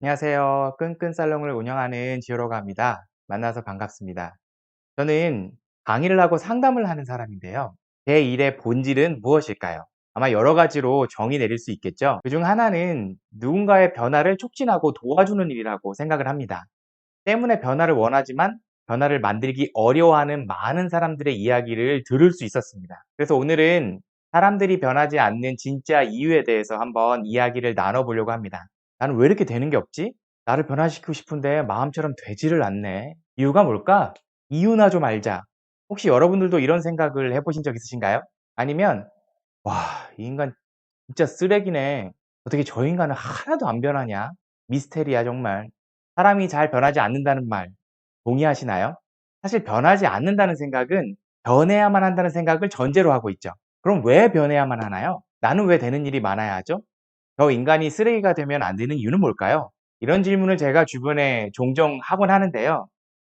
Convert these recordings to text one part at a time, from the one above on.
안녕하세요. 끈끈 살롱을 운영하는 지효라고 합니다. 만나서 반갑습니다. 저는 강의를 하고 상담을 하는 사람인데요. 제 일의 본질은 무엇일까요? 아마 여러 가지로 정의 내릴 수 있겠죠. 그중 하나는 누군가의 변화를 촉진하고 도와주는 일이라고 생각을 합니다. 때문에 변화를 원하지만 변화를 만들기 어려워하는 많은 사람들의 이야기를 들을 수 있었습니다. 그래서 오늘은 사람들이 변하지 않는 진짜 이유에 대해서 한번 이야기를 나눠보려고 합니다. 나는 왜 이렇게 되는 게 없지? 나를 변화시키고 싶은데 마음처럼 되지를 않네. 이유가 뭘까? 이유나 좀 알자. 혹시 여러분들도 이런 생각을 해보신 적 있으신가요? 아니면 와, 이 인간 진짜 쓰레기네. 어떻게 저 인간은 하나도 안 변하냐? 미스테리야 정말. 사람이 잘 변하지 않는다는 말 동의하시나요? 사실 변하지 않는다는 생각은 변해야만 한다는 생각을 전제로 하고 있죠. 그럼 왜 변해야만 하나요? 나는 왜 되는 일이 많아야 하죠? 저 인간이 쓰레기가 되면 안 되는 이유는 뭘까요? 이런 질문을 제가 주변에 종종 하곤 하는데요.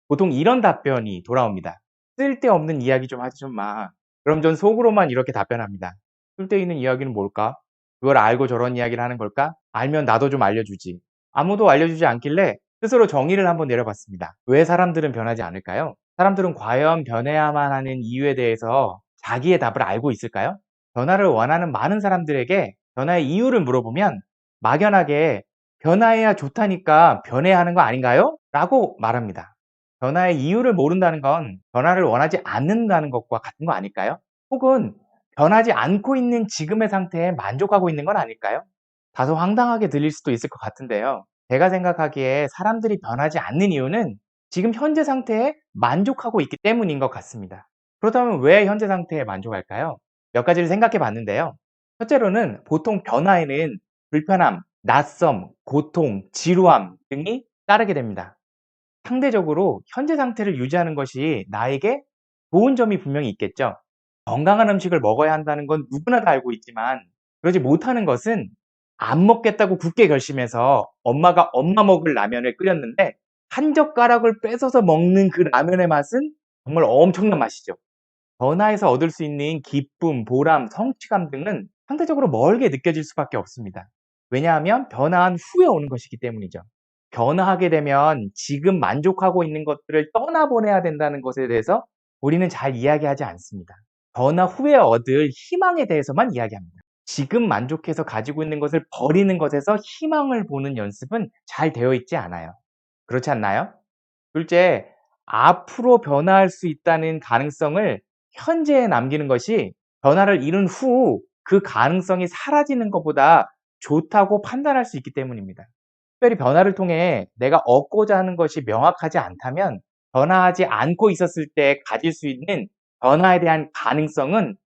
보통 이런 답변이 돌아옵니다. 쓸데없는 이야기 좀 하지 좀 마. 그럼 전 속으로만 이렇게 답변합니다. 쓸데있는 이야기는 뭘까? 그걸 알고 저런 이야기를 하는 걸까? 알면 나도 좀 알려주지. 아무도 알려주지 않길래 스스로 정의를 한번 내려봤습니다. 왜 사람들은 변하지 않을까요? 사람들은 과연 변해야만 하는 이유에 대해서 자기의 답을 알고 있을까요? 변화를 원하는 많은 사람들에게 변화의 이유를 물어보면 막연하게 변화해야 좋다니까 변해야 하는 거 아닌가요? 라고 말합니다. 변화의 이유를 모른다는 건 변화를 원하지 않는다는 것과 같은 거 아닐까요? 혹은 변하지 않고 있는 지금의 상태에 만족하고 있는 건 아닐까요? 다소 황당하게 들릴 수도 있을 것 같은데요. 제가 생각하기에 사람들이 변하지 않는 이유는 지금 현재 상태에 만족하고 있기 때문인 것 같습니다. 그렇다면 왜 현재 상태에 만족할까요? 몇 가지를 생각해 봤는데요. 첫째로는 보통 변화에는 불편함, 낯섦, 고통, 지루함 등이 따르게 됩니다. 상대적으로 현재 상태를 유지하는 것이 나에게 좋은 점이 분명히 있겠죠. 건강한 음식을 먹어야 한다는 건 누구나 다 알고 있지만 그러지 못하는 것은 안 먹겠다고 굳게 결심해서 엄마가 엄마 먹을 라면을 끓였는데 한 젓가락을 뺏어서 먹는 그 라면의 맛은 정말 엄청난 맛이죠. 변화에서 얻을 수 있는 기쁨, 보람, 성취감 등은 상대적으로 멀게 느껴질 수밖에 없습니다. 왜냐하면 변화한 후에 오는 것이기 때문이죠. 변화하게 되면 지금 만족하고 있는 것들을 떠나보내야 된다는 것에 대해서 우리는 잘 이야기하지 않습니다. 변화 후에 얻을 희망에 대해서만 이야기합니다. 지금 만족해서 가지고 있는 것을 버리는 것에서 희망을 보는 연습은 잘 되어 있지 않아요. 그렇지 않나요? 둘째, 앞으로 변화할 수 있다는 가능성을 현재에 남기는 것이 변화를 이룬 후 그 가능성이 사라지는 것보다 좋다고 판단할 수 있기 때문입니다. 특별히 변화를 통해 내가 얻고자 하는 것이 명확하지 않다면 변화하지 않고 있었을 때 가질 수 있는 변화에 대한 가능성은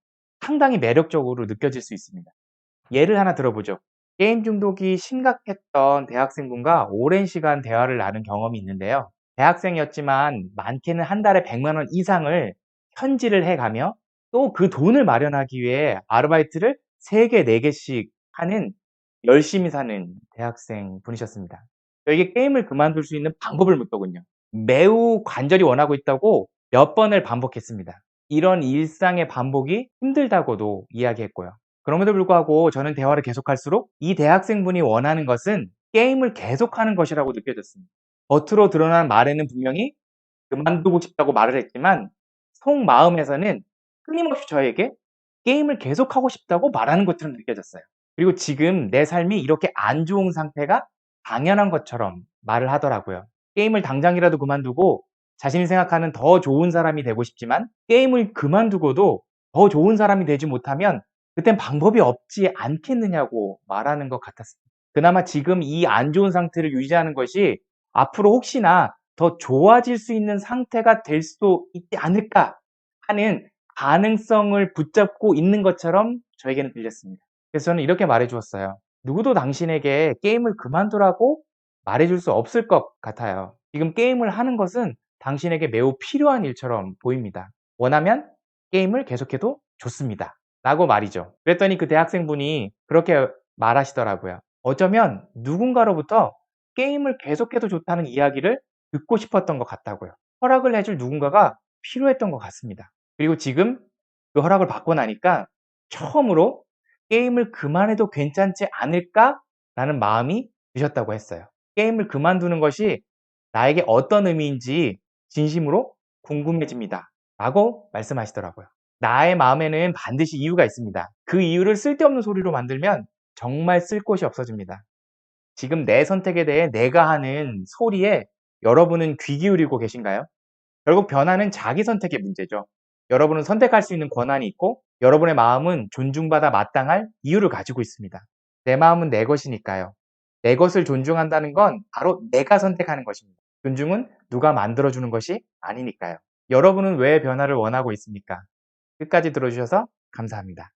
상당히 매력적으로 느껴질 수 있습니다. 예를 하나 들어보죠. 게임 중독이 심각했던 대학생분과 오랜 시간 대화를 나눈 경험이 있는데요. 대학생이었지만 많게는 한 달에 100만 원 이상을 현질을 해가며 또 그 돈을 마련하기 위해 아르바이트를 3개, 4개씩 하는 열심히 사는 대학생 분이셨습니다. 저에게 게임을 그만둘 수 있는 방법을 묻더군요. 매우 간절히 원하고 있다고 몇 번을 반복했습니다. 이런 일상의 반복이 힘들다고도 이야기했고요. 그럼에도 불구하고 저는 대화를 계속할수록 이 대학생분이 원하는 것은 게임을 계속하는 것이라고 느껴졌습니다. 겉으로 드러난 말에는 분명히 그만두고 싶다고 말을 했지만 속마음에서는 끊임없이 저에게 게임을 계속하고 싶다고 말하는 것처럼 느껴졌어요. 그리고 지금 내 삶이 이렇게 안 좋은 상태가 당연한 것처럼 말을 하더라고요. 게임을 당장이라도 그만두고 자신이 생각하는 더 좋은 사람이 되고 싶지만 게임을 그만두고도 더 좋은 사람이 되지 못하면 그땐 방법이 없지 않겠느냐고 말하는 것 같았습니다. 그나마 지금 이 안 좋은 상태를 유지하는 것이 앞으로 혹시나 더 좋아질 수 있는 상태가 될 수도 있지 않을까 하는 가능성을 붙잡고 있는 것처럼 저에게는 들렸습니다. 그래서 저는 이렇게 말해 주었어요. 누구도 당신에게 게임을 그만두라고 말해 줄 수 없을 것 같아요. 지금 게임을 하는 것은 당신에게 매우 필요한 일처럼 보입니다. 원하면 게임을 계속해도 좋습니다. 라고 말이죠. 그랬더니 그 대학생분이 그렇게 말하시더라고요. 어쩌면 누군가로부터 게임을 계속해도 좋다는 이야기를 듣고 싶었던 것 같다고요. 허락을 해줄 누군가가 필요했던 것 같습니다. 그리고 지금 그 허락을 받고 나니까 처음으로 게임을 그만해도 괜찮지 않을까? 라는 마음이 드셨다고 했어요. 게임을 그만두는 것이 나에게 어떤 의미인지 진심으로 궁금해집니다. 라고 말씀하시더라고요. 나의 마음에는 반드시 이유가 있습니다. 그 이유를 쓸데없는 소리로 만들면 정말 쓸 곳이 없어집니다. 지금 내 선택에 대해 내가 하는 소리에 여러분은 귀 기울이고 계신가요? 결국 변화는 자기 선택의 문제죠. 여러분은 선택할 수 있는 권한이 있고 여러분의 마음은 존중받아 마땅할 이유를 가지고 있습니다. 내 마음은 내 것이니까요. 내 것을 존중한다는 건 바로 내가 선택하는 것입니다. 존중은 누가 만들어주는 것이 아니니까요. 여러분은 왜 변화를 원하고 있습니까? 끝까지 들어주셔서 감사합니다.